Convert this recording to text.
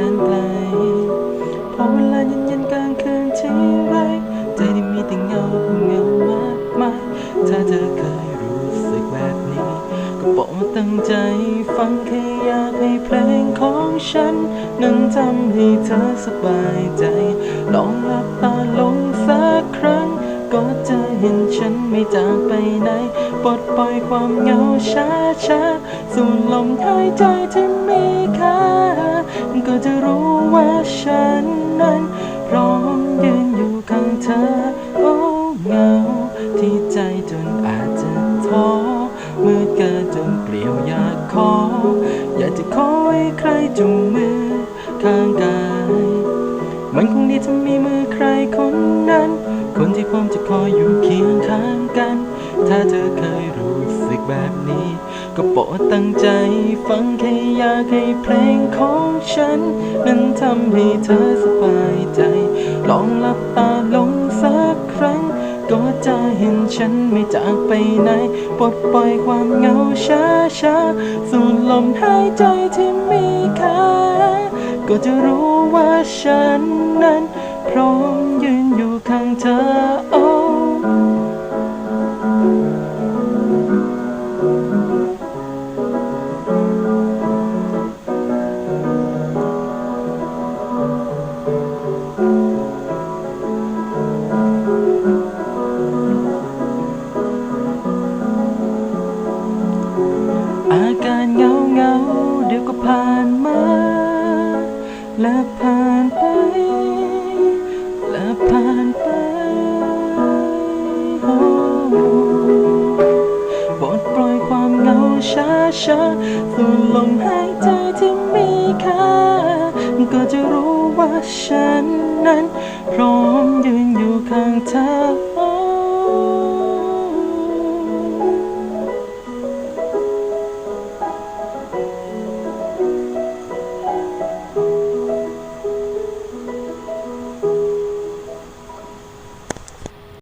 แสนไกลพอเวลาเย็นๆกลางคืนที่ไรใจที่มีแต่เงาเงามากมายถ้าเธอเคยรู้สึกแบบนี้ ก็โปรดตั้งใจฟังแค่อยากให้เพลงของฉัน นั้นทำให้เธอสบายใจ ลองหลับตาลงสักครั้ง ก็จะเห็นฉันไม่จากไปไหนปลดปล่อยความเหงาช้าช้าสูดลมหายใจที่มี ฉันนั้นพร้อมยืนอยู่ข้างเธอโอ้เหงาที่ใจจนอาจจะท้อมือเกินจนเปลี่ยวอยากขอ อยากจะขอให้ใครจุงมือข้างกาย มันคงดีถ้ามีมือใครคนนั้น คนที่พร้อมจะคอยอยู่เคียงข้างกัน ถ้าเธอเคยรู้สึกแบบนี้ ก็โปรดตั้งใจฟังแค่อยากให้เพลงของฉัน นั้นทำให้เธอสบายใจ ลองหลับตาลงสักครั้ง ก็จะเห็นฉันไม่จากไปไหน ปลดปล่อยความเหงาช้าช้าสูดลมหายใจที่มีค่าก็จะรู้ว่าฉันนั้น พร้อมยืนอยู่ข้างเธอ ผ่านมา และผ่านไป และผ่านไปโอ้ปลดปล่อยความเหงาช้าช้าสูดลมหายใจที่มีค่า ก็จะรู้ว่าฉันนั้น พร้อมยืนอยู่ข้างเธอ